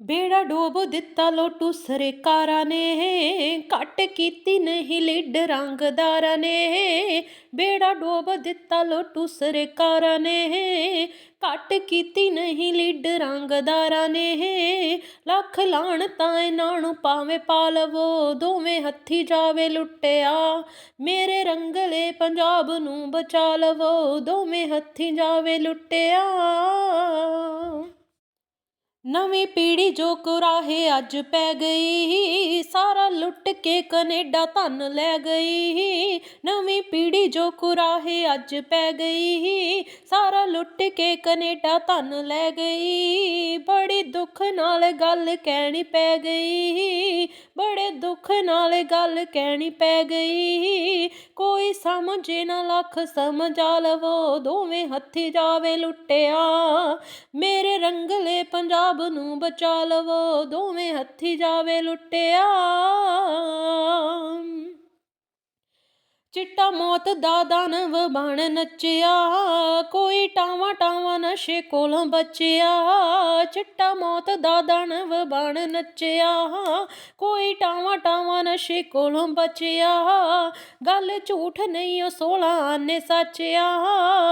ਬੇੜਾ ਡੋਬ ਦਿੱਤਾ ਲੋਟੂ ਸਰਕਾਰਾਂ ਨੇ ਘੱਟ ਕੀਤੀ ਨਹੀਂ ਲੀਡ ਰੰਗਦਾਰਾਂ ਨੇ। ਬੇੜਾ ਡੋਬ ਦਿੱਤਾ ਲੋਟੂ ਸਰਕਾਰਾਂ ਨੇ ਘੱਟ ਕੀਤੀ ਨਹੀਂ ਲੀਡ ਰੰਗਦਾਰਾਂ ਨੇ। ਲੱਖ ਲਾਣ ਤਾਂ ਇਹਨਾਂ ਨੂੰ ਪਾਵੇਂ ਪਾ ਲਵੋ ਦੋਵੇਂ ਹੱਥੀ ਜਾਵੇ ਲੁੱਟਿਆ। ਮੇਰੇ ਰੰਗਲੇ ਪੰਜਾਬ ਨੂੰ ਬਚਾ ਲਵੋ ਦੋਵੇਂ ਹੱਥੀ ਜਾਵੇ ਲੁੱਟਿਆ। ਨਵੀਂ ਪੀੜ੍ਹੀ ਜੋ ਕੁਰਾਹੇ ਅੱਜ ਪੈ ਗਈ, ਸਾਰਾ ਲੁੱਟ ਕੇ ਕੈਨੇਡਾ ਧਨ ਲੈ ਗਈ। ਨਵੀਂ ਪੀੜ੍ਹੀ ਜੋ ਕੁਰਾਹੇ ਅੱਜ ਪੈ ਗਈ, ਸਾਰਾ ਲੁੱਟ ਕੇ ਕੈਨੇਡਾ ਧਨ ਲੈ ਗਈ। ਦੁੱਖ ਨਾਲ ਗੱਲ ਕਹਿਣੀ ਪੈ ਗਈ। ਬੜੇ ਦੁੱਖ ਨਾਲ ਗੱਲ ਕਹਿਣੀ ਪੈ ਗਈ। ਕੋਈ ਸਮਝੇ ਨਾ ਲੱਖ, ਸਮਝਾ ਲਵੋ, ਦੋਵੇਂ ਹੱਥੀ ਜਾਵੇ ਲੁੱਟਿਆ। ਮੇਰੇ ਰੰਗਲੇ ਪੰਜਾਬ ਨੂੰ ਬਚਾ ਲਵੋ, ਦੋਵੇਂ ਹੱਥੀ ਜਾਵੇ ਲੁੱਟਿਆ। ਚਿੱਟਾ ਮੌਤ ਦਾ ਦਾਨਵ ਬਣ ਨੱਚਿਆ, ਕੋਈ ਟਾਵਾ ਟਾਵਾ ਨਸ਼ੇ ਕੋਲੋਂ ਬਚਿਆ। ਚਿੱਟਾ ਮੌਤ ਦਾ ਦਾਨਵ ਬਣ ਨੱਚਿਆ, ਕੋਈ ਟਾਵਾ ਟਾਵਾ ਨਸ਼ੇ ਕੋਲੋਂ ਬਚਿਆ। ਗੱਲ ਝੂਠ ਨਹੀਂ, ਉਹ 16 ਆਨੇ ਸੱਚਿਆ।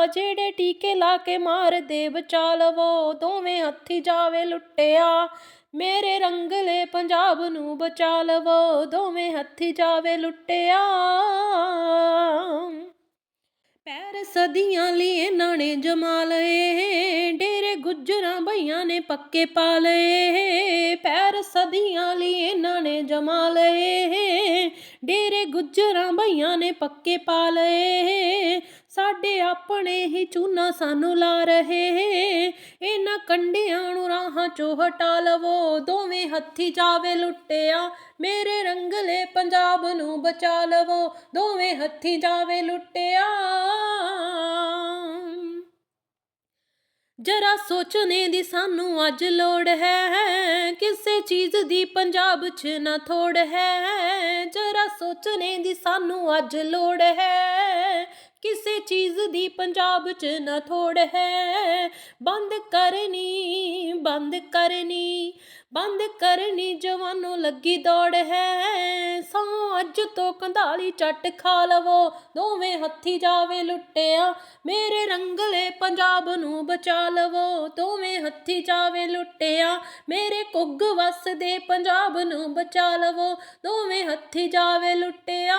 ਜਿਹੜੇ ਟੀਕੇ ਲਾ ਕੇ ਮਾਰਦੇ ਬਚਾ ਲਵੋ ਦੋਵੇਂ ਹੱਥੀ ਜਾਵੇ ਲੁੱਟਿਆ। ਮੇਰੇ ਰੰਗਲੇ ਪੰਜਾਬ ਨੂੰ ਬਚਾ ਲਵੋ, ਦੋਵੇਂ ਹੱਥੀ ਜਾਵੇ ਲੁੱਟਿਆ। ਪੈਰ ਸਦੀਆਂ ਲਈ ਇਹਨਾਂ ਨੇ ਜਮਾ ਲਏ, ਡੇਰੇ ਗੁੱਜਰਾਂ ਭਈਆਂ ਨੇ ਪੱਕੇ ਪਾ ਲਏ। ਪੈਰ ਸਦੀਆਂ ਲਈ ਇਹਨਾਂ ਨੇ ਜਮਾ ਲਏ, ਡੇਰੇ ਗੁੱਜਰਾਂ ਭਈਆਂ ਨੇ ਪੱਕੇ ਪਾ ਲਏ। ਸਾਡੇ ਆਪਣੇ ਹੀ ਚੂਨਾ ਸਾਨੂੰ ਲਾ ਰਹੇ। ਇਹਨਾਂ ਕੰਡਿਆਂ ਨੂੰ ਰਾਹਾਂ ਚੋਂ ਹਟਾ ਲਵੋ। ਦੋਵੇਂ ਹੱਥੀ ਜਾਵੇ ਲੁੱਟਿਆ, ਮੇਰੇ ਰੰਗਲੇ ਪੰਜਾਬ ਨੂੰ ਬਚਾ ਲਵੋ। ਦੋਵੇਂ ਹੱਥੀ ਜਾਵੇ ਲੁੱਟਿਆ। ਜਰਾ ਸੋਚਣੇ ਦੀ ਸਾਨੂੰ ਅੱਜ ਲੋੜ ਹੈ, ਕਿਸੇ ਚੀਜ਼ ਦੀ ਪੰਜਾਬ 'ਚ ਨਾ ਥੋੜ ਹੈ। ਜਰਾ ਸੋਚਣੇ ਦੀ ਸਾਨੂੰ ਅੱਜ ਲੋੜ ਹੈ। ਚੀਜ਼ ਦੀ ਪੰਜਾਬ 'ਚ ਨਾ ਥੋੜ ਹੈ। ਬੰਦ ਕਰਨੀ ਬੰਦ ਕਰਨੀ ਬੰਦ ਕਰਨੀ ਜਵਾਨੋਂ ਲੱਗੀ ਦੌੜ ਹੈ। ਸੋ ਅੱਜ ਤੋਂ ਕੰਧਾਲੀ ਚੱਟ ਖਾ ਲਵੋ, ਦੋਵੇਂ ਹੱਥੀ ਜਾਵੇ ਲੁੱਟਿਆ, ਮੇਰੇ ਰੰਗਲੇ ਪੰਜਾਬ ਨੂੰ ਬਚਾ ਲਵੋ, ਦੋਵੇਂ ਹੱਥੀ ਜਾਵੇ ਲੁੱਟਿਆ, ਮੇਰੇ ਕੁੱਗ ਵਸਦੇ ਪੰਜਾਬ ਨੂੰ ਬਚਾ ਲਵੋ, ਦੋਵੇਂ ਹੱਥੀ ਜਾਵੇ ਲੁੱਟਿਆ।